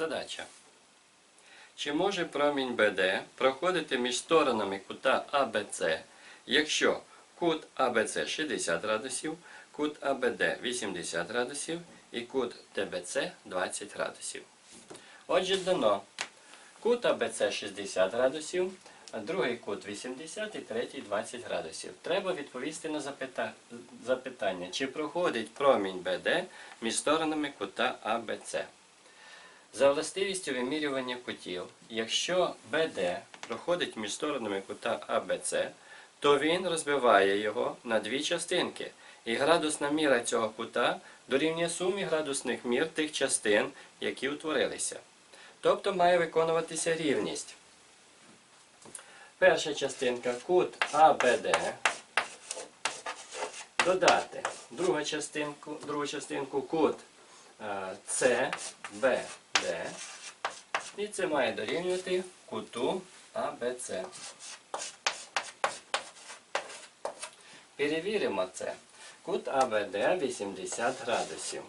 Задача. Чи може промінь БД проходити між сторонами кута АБЦ, якщо кут АБЦ 60 градусів, кут АБД 80 градусів і кут ТБЦ 20 градусів? Отже, дано кут АБЦ 60 градусів, другий кут 80 і третій 20 градусів. Треба відповісти на запита- запитання, чи проходить промінь БД між сторонами кута АБЦ. За властивістю вимірювання кутів, якщо BD проходить між сторонами кута ABC, то він розбиває його на дві частинки, і градусна міра цього кута дорівнює сумі градусних мір тих частин, які утворилися. Тобто має виконуватися рівність. Перша частинка кут ABD додати другу частинку, другу частинку кут е, CBD. І це має дорівнювати куту АБЦ. Перевіримо це. Кут АБД 80 градусів.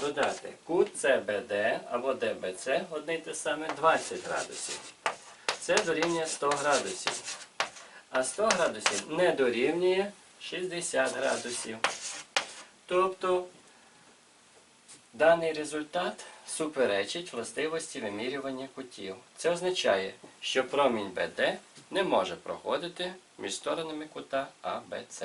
Додати кут CBD або ДБЦ одне й те саме 20 градусів. Це дорівнює 100 градусів. А 100 градусів не дорівнює 60 градусів. Тобто Даний результат суперечить властивості вимірювання кутів. Це означає, що промінь БД не може проходити між сторонами кута АБЦ.